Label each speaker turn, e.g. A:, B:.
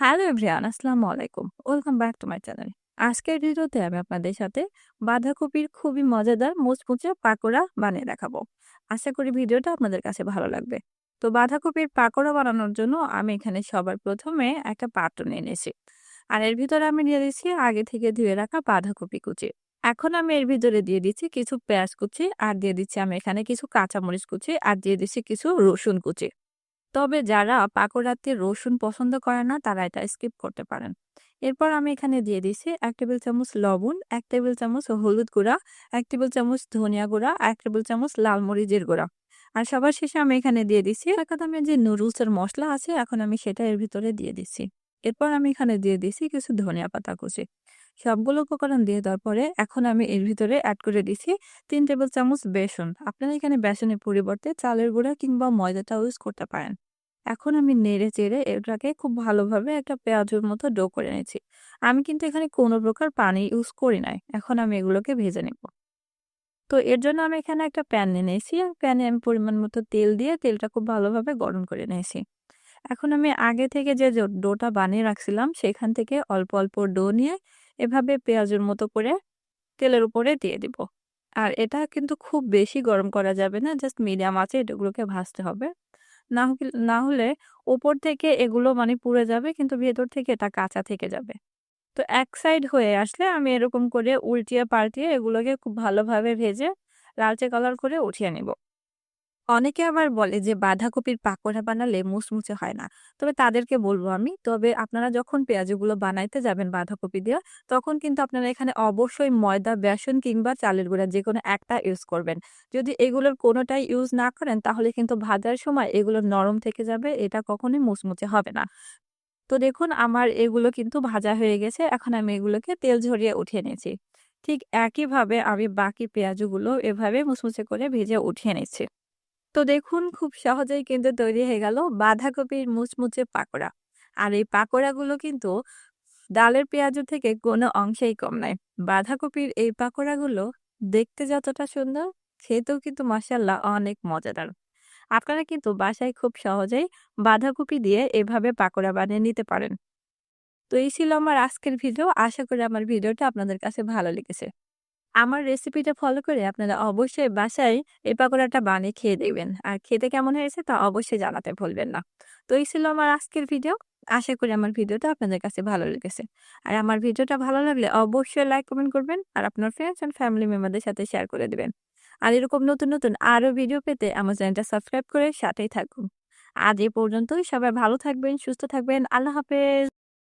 A: Hello everyone, আসসালামু আলাইকুম। Welcome back to my channel. আজকের ভিডিওতে আমি আপনাদের সাথে বাঁধাকপির খুবই মজাদার মুচমুচে পাকোড়া বানিয়ে দেখাবো। আশা করি ভিডিওটা আপনাদের কাছে ভালো লাগবে। তো বাঁধাকপির পাকোড়া বানানোর জন্য আমি এখানে সবার প্রথমে একটা পাত্র নিয়ে নিয়েছি। আর এর ভিতরে আমি দিয়ে দিচ্ছি আগে থেকে ধুয়ে রাখা বাঁধাকপি কুচি। এখন আমি এর ভিতরে দিয়ে দিচ্ছি কিছু পেঁয়াজ কুচি, আর দিয়ে দিচ্ছি আমি এখানে কিছু কাঁচামরিচ কুচি, আর দিয়ে দিচ্ছি কিছু রসুন কুচি। তবে যারা পাকোড়াতে রসুন পছন্দ করে না, তারা এটা স্কিপ করতে পারেন। এরপর আমি এখানে দিয়ে দিচ্ছি এক টেবিল চামচ লবণ, এক টেবিল চামচ হলুদ গুঁড়া, এক টেবিল চামচ ধনিয়া গুঁড়া এক টেবিল চামচ লাল মরিচের গুঁড়া। আর সবার শেষে আমি এখানে দিয়ে দিচ্ছি দামের যে নুডলসের মশলা আছে, এখন আমি সেটা এর ভিতরে দিয়ে দিচ্ছি। এরপর আমি এখানে দিয়ে দিচ্ছি কিছু ধনিয়া পাতা কুচি। সবগুলো উপকরণ দিয়ে দেওয়ার পরে এখন আমি এর ভিতরে অ্যাড করে দিচ্ছি তিন টেবিল চামচ বেসন। আপনারা এখানে বেসনের পরিবর্তে চালের গুঁড়া কিংবা ময়দাটা ইউজ করতে পারেন। এখন আমি নেড়ে চেড়ে এটাকে খুব ভালোভাবে একটা পেঁয়াজের মতো ডো করে নিয়েছি। আমি কিন্তু এখানে কোনো প্রকার পানি ইউজ করি নাই। এখন আমি এগুলোকে ভেজে নেব। তো এর জন্য আমি এখানে একটা প্যান নিয়ে নিয়েছি। প্যানে আমি পরিমাণ মতো তেল দিয়ে তেলটা খুব ভালোভাবে গরম করে নিয়েছি। এখন আমি আগে থেকে যে ডোটা বানিয়ে রাখছিলাম, সেখান থেকে অল্প অল্প ডো নিয়ে এভাবে পেঁয়াজের মতো করে তেলের উপরে দিয়ে দিব। আর এটা কিন্তু খুব বেশি গরম করা যাবে না, জাস্ট মিডিয়াম আছে এটাগুলোকে ভাজতে হবে। না না হলে ওপর থেকে এগুলো মানে পুড়ে যাবে, কিন্তু ভেতর থেকে এটা কাঁচা থেকে যাবে। তো এক সাইড হয়ে আসলে আমি এরকম করে উল্টিয়ে পাল্টিয়ে এগুলোকে খুব ভালোভাবে ভেজে লালচে কালার করে উঠিয়ে নিব। অনেকে আবার বলে যে, বাঁধাকপির পাকোড়া বানালে মুচমুচে হয় না। তবে তাদেরকে বলব আমি, তবে আপনারা যখন পেঁয়াজগুলো বানাইতে যাবেন বাঁধাকপি দিয়ে, তখন কিন্তু আপনারা এখানে অবশ্যই ময়দা, বেসন কিংবা চালের গুঁড়া যে কোনো একটা ইউজ করবেন। যদি এগুলোর কোনোটাই ইউজ না করেন, তাহলে কিন্তু ভাজার সময় এগুলো নরম থেকে যাবে, এটা কখনোই মুচমুচে হবে না। তো দেখুন, আমার এগুলো কিন্তু ভাজা হয়ে গেছে, এখন আমি এগুলোকে তেল ঝরিয়ে উঠিয়ে নিয়েছি। ঠিক একইভাবে আমি বাকি পেঁয়াজগুলো এভাবে মুচমুচে করে ভেজে উঠিয়ে নিচ্ছি। তো দেখুন, খুব সহজেই কিন্তু তৈরি হয়ে গেল বাঁধাকপির মুচমুচে পাকোড়া। আর এই পাকোড়াগুলো কিন্তু ডালের পেঁয়াজের থেকে কোনো অংশেই কম নাই বাঁধাকপির এই পাকোড়াগুলো দেখতে যতটা সুন্দর, খেতেও কিন্তু মাসাল্লাহ অনেক মজাদার। আপনারা কিন্তু বাসায় খুব সহজেই বাঁধাকপি দিয়ে এভাবে পাকোড়া বানিয়ে নিতে পারেন। তো এই ছিল আমার আজকের ভিডিও। আশা করি আমার ভিডিওটা আপনাদের কাছে ভালো লেগেছে। আমার রেসিপিটা ফলো করে আপনারা অবশ্যই বাসায় এই পাকোড়াটা বানিয়ে খেয়ে দেখবেন। আর খেতে কেমন হয়েছে তা অবশ্যই জানাতে ভুলবেন না। তো এই ছিল আমার আজকের ভিডিও আশা করি আমার ভিডিওটা আপনাদের কাছে ভালো লেগেছে। আর আমার ভিডিওটা ভালো লাগলে অবশ্যই লাইক কমেন্ট করবেন আর আপনার ফ্রেন্ডস অ্যান্ড ফ্যামিলি মেম্বারদের সাথে শেয়ার করে দেবেন। আর এরকম নতুন নতুন আরও ভিডিও পেতে আমার চ্যানেলটা সাবস্ক্রাইব করে সাথেই থাকুন। আজ এ পর্যন্তই। সবাই ভালো থাকবেন, সুস্থ থাকবেন। আল্লাহ হাফেজ।